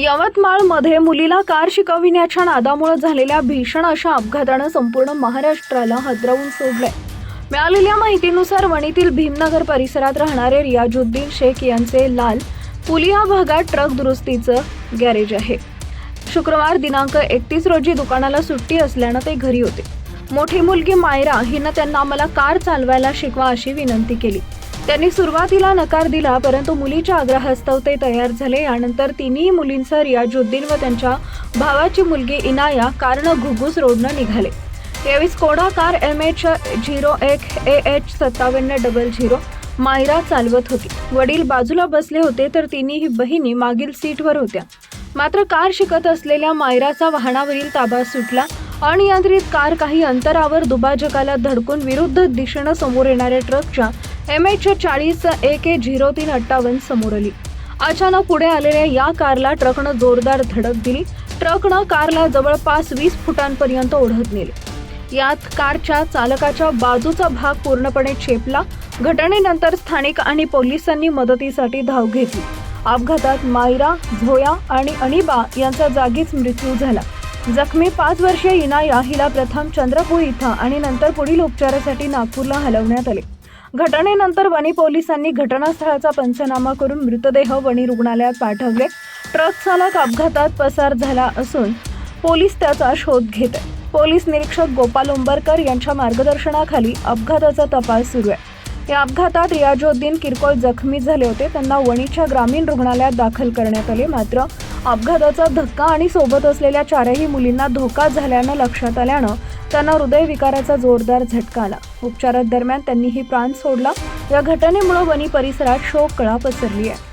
यवतमाळमध्ये मुलीला कार शिकविण्याच्या नादामुळे झालेल्या भीषण अशा अपघातानं संपूर्ण महाराष्ट्राला हदरवून सोडलंय. मिळालेल्या माहितीनुसार वणीतील भीमनगर परिसरात राहणारे रियाजुद्दीन शेख यांचे लाल पुलिया भागात ट्रक दुरुस्तीचं गॅरेज आहे. शुक्रवार दिनांक एकतीस रोजी दुकानाला सुट्टी असल्यानं ते घरी होते. मोठी मुलगी मायरा हिनं त्यांना मला कार चालवायला शिकवा अशी विनंती केली. त्यांनी सुरुवातीला नकार दिला परंतु मुलीच्या आग्रहास्तव ते तयार झाले. यानंतर तिन्ही मुलींसह रियाजुद्दीन व त्यांच्या भावाची मुलगी इनाया कारनं घुगुस रोडनं निघाले. यावेळी Skoda car M H zero एक ए एच सत्तावन्न डबल झिरो मायरा चालवत होती. वडील बाजूला बसले होते तर तिन्ही बहिणी मागील सीटवर होत्या. मात्र कार शिकत असलेल्या मायराचा वाहनावरील ताबा सुटला. अनियंत्रित कार काही अंतरावर दुभाजकाला धडकून विरुद्ध दिशेनं समोर येणाऱ्या ट्रकच्या एम एच चाळीस ए के झिरो तीन अठ्ठावन्न समोर आली. अचानक पुढे आलेल्या या कारला ट्रकनं जोरदार धडक दिली. ट्रकनं कारला जवळपास वीस फुटांपर्यंत ओढत नेले. यात कारच्या चालकाच्या बाजूचा भाग पूर्णपणे चेपला घटनेनंतर स्थानिक आणि पोलिसांनी मदतीसाठी धाव घेतली. अपघातात मायरा झोया आणि अनिबा यांचा जागीच मृत्यू झाला. जखमी पाच वर्षीय इनाया हिला प्रथम चंद्रपूर इथं आणि नंतर पुढील उपचारासाठी नागपूरला हलवण्यात आले. घटनेनंतर वणी पोलिसांनी घटनास्थळाचा पंचनामा करून मृतदेह वणी रुग्णालयात पाठवले. ट्रक चालक अपघातात पसार झाला असून पोलीस त्याचा शोध घेत आहेत. पोलीस निरीक्षक गोपाल उंबरकर यांच्या मार्गदर्शनाखाली अपघाताचा तपास सुरू आहे. या अपघातात रियाजोद्दीन किरकोळ जखमी झाले होते. त्यांना वणीच्या ग्रामीण रुग्णालयात दाखल करण्यात आले. मात्र अपघाताचा धक्का आणि सोबत असलेल्या चारही मुलींना धोका झाल्यानं लक्षात आल्यानं त्यांना हृदयविकाराचा जोरदार झटका आला. उपचारादरम्यान त्यांनीही प्राण सोडला. या घटनेमुळे वनी परिसरात शोककळा पसरली आहे.